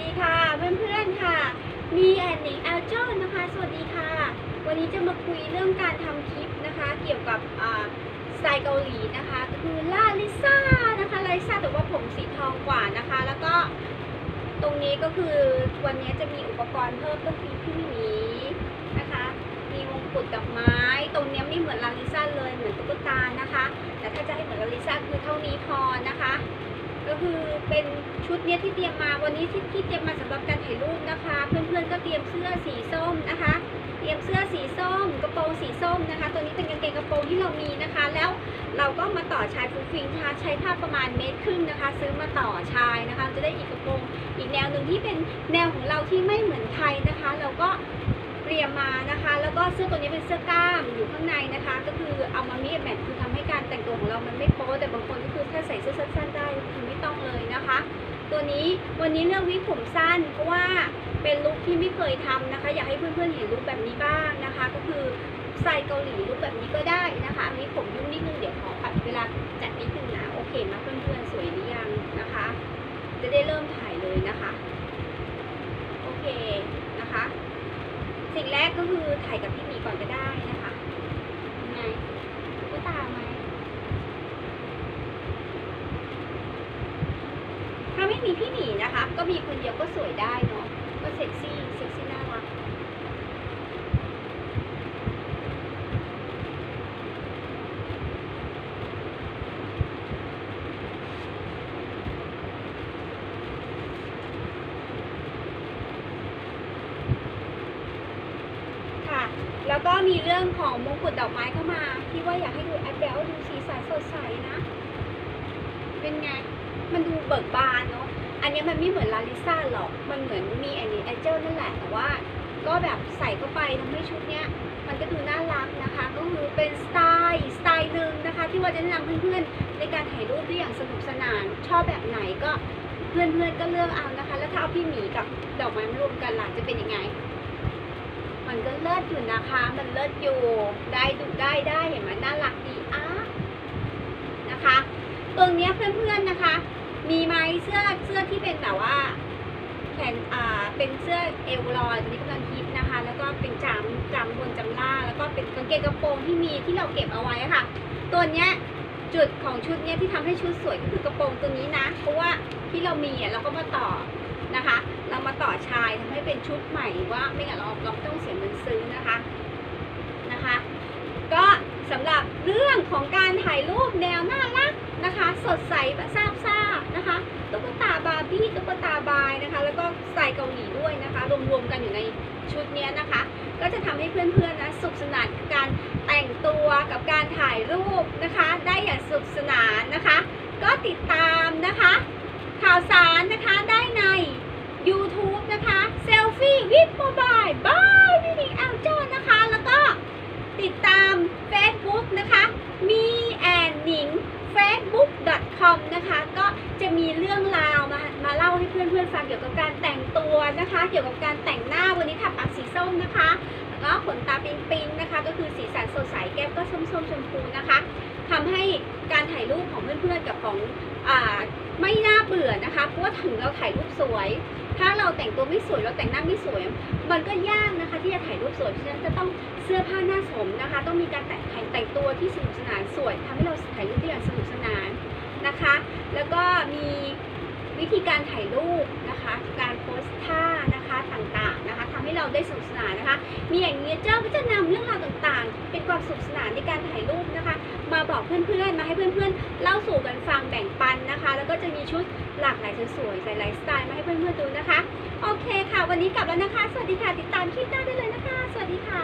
ดีค่ะเพื่อนๆค่ะ มีแอนนิงแอลโจนนะคะ สวัสดีค่ะ วันนี้จะมาคุยเรื่องการทำคลิปนะคะ เกี่ยวกับอ่าสไตล์เกาหลีนะคะคือลาลิซ่านะคะลิซ่าแต่ว่าผมสีทองกว่านะคะ แล้วก็ตรงนี้ก็คือวันนี้จะมีอุปกรณ์เพิ่มก็คือพี่หมีนะคะ มีมงกุฎดอกไม้ ตรงนี้ไม่เหมือนลาลิซ่าเลยเหมือนตุ๊กตานะคะให้เหมือนลาลิซ่าคือเท่านี้พอนะคะ ก็คือ เป็นชุดเนี้ยที่เตรียมมาวันนี้ที่ที่เตรียมมาสำหรับการถ่ายรูปนะคะ เพื่อนๆก็เตรียมเสื้อสีส้มนะคะ เตรียมเสื้อสีส้ม กระโปรงสีส้มนะคะ ตัวนี้เป็นกางเกงกระโปรงที่เรามีนะคะ แล้วเราก็มาต่อชายฟูฟิงนะคะใช้ผ้าประมาณเมตรครึ่งนะคะ ซื้อมาต่อชายนะคะ จะได้อีกกระโปรงอีกแนวหนึ่งที่เป็นแนวของเราที่ไม่เหมือนใครนะคะ เราก็เตรียมมานะคะ แล้วก็เสื้อตัวนี้เป็นเสื้อกล้ามอยู่ข้างในนะคะ ก็คือเอามามีดแมทคือทำให้การแต่งตัวของเรามันไม่โป๊แต่บางคนก็คือถ้าใส่เสื้อสั้นๆได้ นี้ วันนี้เลือกวิกผมสั้นเพราะว่าเป็นลุคที่ไม่เคยทำนะคะ อยากให้เพื่อนๆเห็นลุคแบบนี้บ้างนะคะ ก็คือสไตล์เกาหลีลุคแบบนี้ก็ได้นะคะอันนี้ผมยุ่งนิดนึงเดี๋ยวขอผัดเวลาจัดนิดนึงนะโอเคมาเพื่อนๆสวยหรือยังนะคะ จะได้เริ่มถ่ายเลยนะคะโอเคนะคะ สิ่งแรกก็คือถ่ายกับพี่มีก่อนก็ได้นะคะยังไงก็ตามไหม ถ้าไม่มีพี่หมีนะคะ ก็มีคนเดียวก็สวยได้เนาะก็เซ็กซี่เซ็กซี่น่ารักค่ะแล้วก็มีเรื่องของมงกุฎดอกไม้เข้ามาที่ว่าอยากให้ดูแอปเบลดูสีสันสดใสนะ เป็นไง มันดูเบิกบานเนาะ อันนี้มันไม่เหมือนลาลิซ่าหรอก มันเหมือนมีแอนนี่แอนเจลนั่นแหละ แต่ว่าก็แบบใส่เข้าไปทำให้ชุดเนี้ย มันก็ดูน่ารักนะคะ ก็คือเป็นสไตล์สไตล์หนึ่งนะคะ ที่ว่าจะแนะนำเพื่อนๆ ในการถ่ายรูปได้อย่างสนุกสนาน ชอบแบบไหนก็เพื่อนๆ ก็เลือกเอานะคะ แล้วถ้าเอาพี่หมีกับดอกไม้มารวมกันล่ะจะเป็นยังไง มันก็เลิศอยู่นะคะ มันเลิศอยู่ได้ดูได้ได้เห็นไหมน่ารักดีอะนะคะตรงเนี้ยเพื่อนๆนะคะ มีไหมเสื้อเสื้อที่เป็นแบบว่าแขนอ่าเป็นเสื้อเอวลอยตัวนี้กำลังฮิตนะคะ แล้วก็เป็นจำจำบนจำล่างแล้วก็เป็นกางเกงกระโปรงที่มีที่เราเก็บเอาไว้อะค่ะ ตัวเนี้ยจุดของชุดเนี้ยที่ทำให้ชุดสวยก็คือกระโปรงตัวนี้นะ เพราะว่าที่เรามีอะเราก็มาต่อนะคะ เรามาต่อชายทำให้เป็นชุดใหม่ว่าไม่งั้นเราเราต้องเสียเงินซื้อนะคะนะคะ ก็สำหรับเรื่องของการถ่ายรูปแนวน่ารัก นะคะ สดใสแบบซาบซ่านะคะตุ๊กตาบาร์บี้ตุ๊กตาบายนะคะ แล้วก็สไตล์เกาหลีด้วยนะคะ รวมๆกันอยู่ในชุดนี้นะคะ ก็จะทำให้เพื่อนๆนะสุขสนานการแต่งตัวกับการถ่ายรูปนะคะ ได้อย่างสุขสนานนะคะ ก็ติดตามนะคะ ข่าวสารนะคะได้ใน YouTube นะคะเซลฟี่วิดโมบายบายพี่หนิงแอลจอนนะคะ แล้วก็ติดตาม Facebook นะคะมีแอนหนิง facebook.com นะคะ ก็จะมีเรื่องราวมามาเล่าให้เพื่อนๆฟังเกี่ยวกับการแต่งตัวนะคะ เกี่ยวกับการแต่งหน้าวันนี้ทาปากสีส้มนะคะแล้วก็ขนตาปิงปิงๆนะคะ ก็คือสีสันสดใสแก้มก็ส้มๆชมพูนะคะทำให้การถ่ายรูปของเพื่อนๆกับของอ่าไม่น่าเบื่อนะคะเพราะว่าถึงเราถ่ายรูปสวย ถ้าเราแต่งตัวไม่สวยเราแต่งหน้าไม่สวย มันก็ยากนะคะที่จะถ่ายรูปสวยเพราะฉะนั้นจะต้องเสื้อผ้าหน้าสมนะคะ ต้องมีการแต่งแต่งแต่งตัวที่สนุกสนานสวยทำให้เราถ่ายรูปได้อย่างสนุกสนาน นะคะ แล้วก็มีวิธีการถ่ายรูปนะคะ การโพสท่านะคะต่างๆนะคะทำให้เราได้สนุกสนานนะคะ มีอย่างนี้เจ้าก็จะนำเรื่องราวต่างๆ เป็นความสนุกสนานในการถ่ายรูปนะคะ มาบอกเพื่อนๆ มาให้เพื่อนๆ เล่าสู่กันฟังแบ่งปันนะคะ แล้วก็จะมีชุดหลากหลายสวยๆหลายๆสไตล์มาให้เพื่อนๆดูนะคะ โอเคค่ะ วันนี้กลับแล้วนะคะ สวัสดีค่ะ ติดตามคลิปหน้าได้เลยนะคะ สวัสดีค่ะ